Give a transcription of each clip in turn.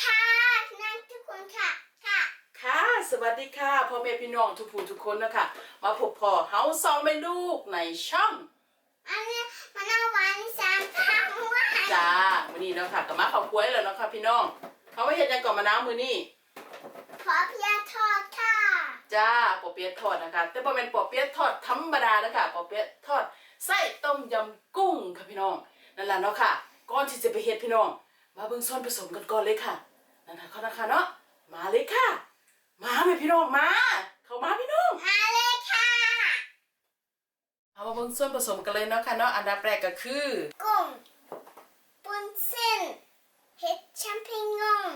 ค่ะนั่งทุกคนค่ะ ค่ะ ค่ะ สวัสดีค่ะพ่อแม่พี่น้องทุกผู้ทุกคนนะคะมาพบพ่อเฮาสองแม่ลูกในช่องอันนี้มันเอาหวานสามพันว่าจ้าวันนี้เนาะค่ะกับมาข้าวกล้วยแล้วเนาะค่ะพี่น้องเขาไม่เห็นยังก่อนมะนาวมือนี่ขอเพียทอดค่ะ จ้าปอเปี๊ยะทอดนะคะ แต่บ่เป็นปอเปี๊ยะทอดธรรมดานะคะปอเปี๊ยะทอดไส้ต้มยำกุ้งค่ะพี่น้องนั่นแหละเนาะค่ะก่อนที่จะไปเฮ็ดพี่น้อง มาเบิ่งส่วนผสมกันก่อนเลยค่ะนั่นค่ะเขานะคะเนาะมาเลยค่ะ มาไหมพี่น้องมา เข้ามาพี่น้องมาเลยค่ะ เอามาเบิ่งส่วนผสมกันเลยเนาะค่ะเนาะอันดับแรกก็คือกุ้งปุ้นเส้นเห็ดแชมปิญอง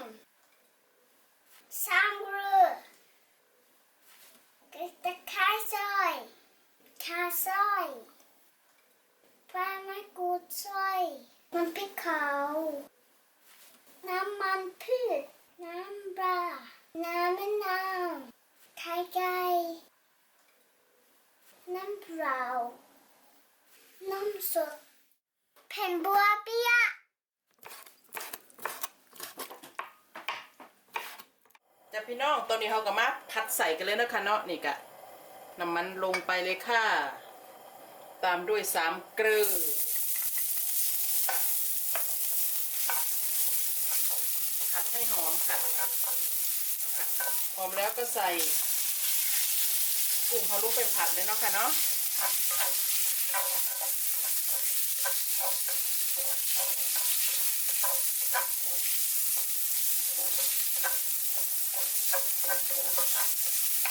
ซัมเบอร์กระตะไคร้ซอยข่าซอยปลามะกรูดซอยน้ำพริกขาว น้ำมันพืช น้ำปลา น้ำมะนาวไข่ไก่น้ำเปล่าน้ำสดแผ่นบัวเปียะจ้ะพี่น้องตอนนี้เขาก็มาผัดใส่กันเลยนะคะเนาะนี่กะน้ำมันลงไปเลยค่ะ ตามด้วยสามเกลือผัดให้หอม ค่ะหอมแล้วก็ใส่กุ้งเขาลูกไปผัดเลยเนาะค่ะเนาะ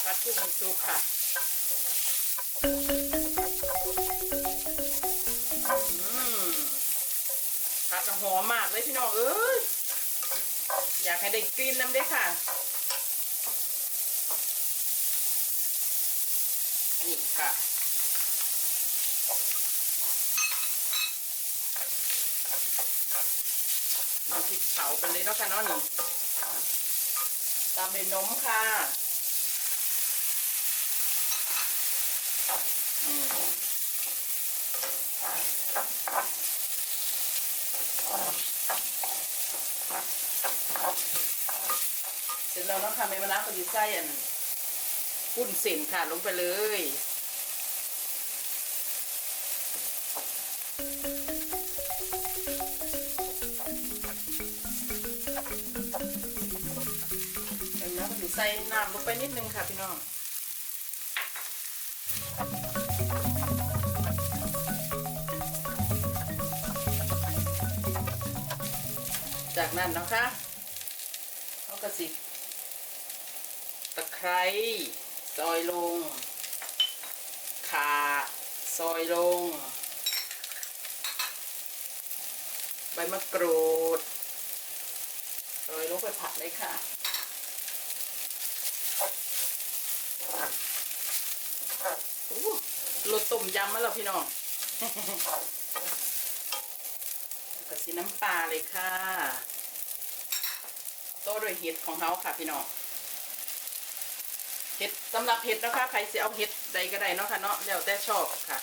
ผัดกุ้งให้สุกค่ะอืมผัดหอมมากเลยพี่น้องเอ้ย อยากให้ได้กลิ่นน้ำเด้ค่ะ นี่ค่ะน้ำพริกเผาไปเลยเนาะค่ะเนาะนี่ตามด้วยนมค่ะ อืมเสร็จแล้วเนาะค่ะเมมะนาวก็อยู่ใส่อันกุ้นเส้นค่ะลงไปเลยเดี๋ยวก็อยู่ใส่น้ำลงไปนิดนึงค่ะพี่น้องจากนั้นนะคะเขาก็สิ ตะไคร้ซอยลงข่าซอยลง ใบมะกรูดซอยลงไปผัดเลยค่ะอู้รสต้มยำมาแล้วพี่น้องแล้วก็สีน้ำปลาเลยค่ะโต้ด้วยเห็ดของเขาค่ะพี่น้อง เห็ดสำหรับเห็ดนะคะใครจะเอาเห็ดใดก็ได้เนาะค่ะเนาะแล้วแต่ชอบค่ะ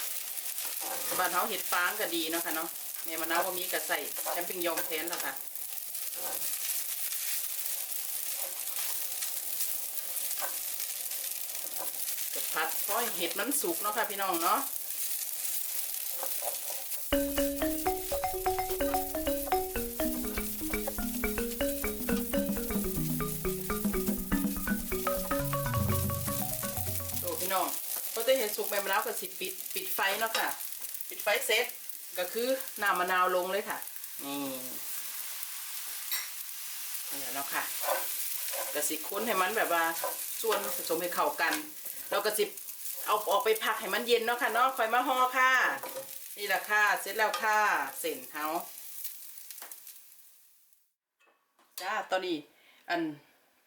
บ้านเขาเห็ดฟางก็ดีเนาะค่ะเนาะแม่มะนาวก็มีกระใส่แชมปิงยองแทนแล้วค่ะก็ผัดเพราะเห็ดมันสุกเนาะค่ะพี่น้องเนาะ เห็ดสุกแม่มะนาวก็สิปิดปิดไฟเนาะค่ะ ปิดไฟเสร็จก็คือน้ำมะนาวลงเลยค่ะ นี่นี่เนาะค่ะกระสิค้นให้มันแบบว่าส่วนผสมให้เข้ากัน เราก็สิเอาออกไปพักให้มันเย็นเนาะค่ะเนาะคอยมาห่อค่ะ นี่แหละค่ะ เสร็จแล้วค่ะ เส้นเฮาจ้าตอนนี้อัน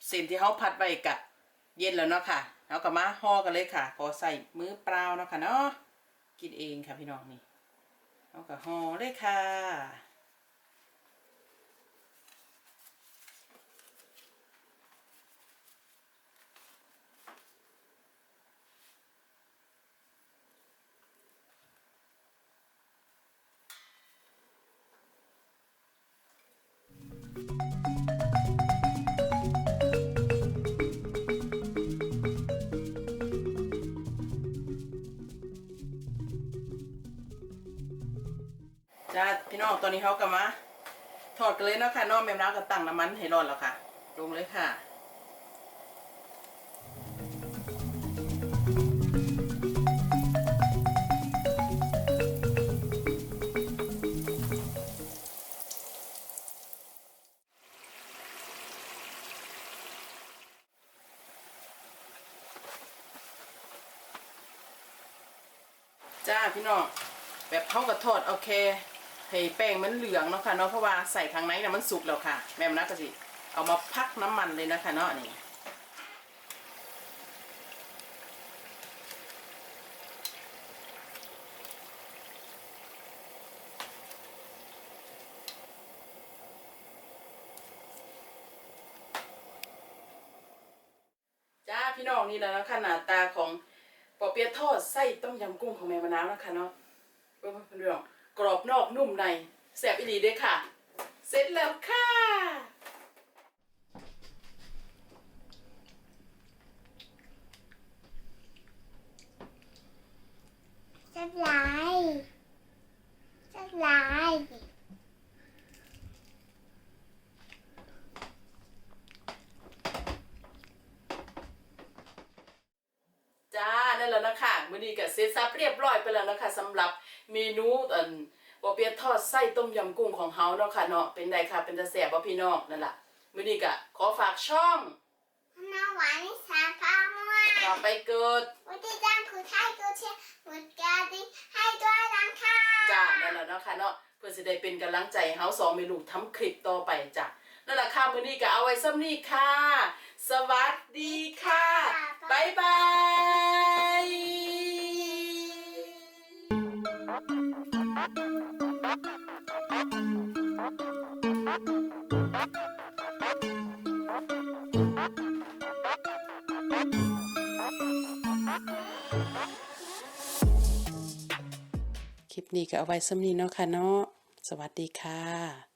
เส้นที่เฮาพัดไว้กะเย็นแล้วเนาะค่ะ เอาก็มาห่อกันเลยค่ะขอใส่มือเปล่าเนาะค่ะเนาะกินเองค่ะพี่น้องนี่เอาก็ห่อเลยค่ะ น้องตอนนี้เขากลับมาถอดกันเลยเนาะค่ะน้องแม่น้ำก็ตั้งน้ำมันให้ร้อนแล้วค่ะ ลงเลยค่ะจ้าพี่น้องแบบเขากระทอดโอเค ให้แป้งมันเหลืองเนาะค่ะเนาะเพราะว่าใส่ข้างในน่ะมันสุกแล้วค่ะ แม่มนะก็สิเอามาพักน้ำมันเลยนะคะเนาะนี่จ้าพี่น้องนี่แหละนะคะหน้าตาของปอเปี๊ยะทอดไส้ต้มยำกุ้งของแม่มะนาวนะคะเนาะเพื่อเรื่อง กรอบนอกนุ่มในแซ่บอีหลีเด้อค่ะ เสร็จแล้วค่ะลายจะลาย จ้านั่นแหละนะคะ มื้อนี้ก็เสร็จสับเรียบร้อยไปแล้วนะคะสำหรับเมนูอันปอเปี๊ยะทอดไส้ต้มยำกุ้งของเฮาเนาะค่ะเนาะเป็นไดค่ะเป็นตาแซ่บบ่พี่น้องนั่นล่ะมื้อนี้ก็ขอฝากช่องน้ำหวานนิสาข้าวม่วงต่อไปเกิดวันที่จ้างคือไทยกูเชียร์หมดกาดิให้ด้วยนะคะจ้านั่นแหละเนาะค่ะเนาะเพื่อสิได้เป็นกำลังใจให้เฮาสองเมนูทำคลิปต่อไปจ้ะนั่นแหละค่ะมื้อนี้ก็เอาไว้ซ้ำนี้ค่ะ สวัสดีค่ะบ๊ายบาย คลิปนี้ก็เอาไว้สำนีเนาะค่ะเนาะ สวัสดีค่ะ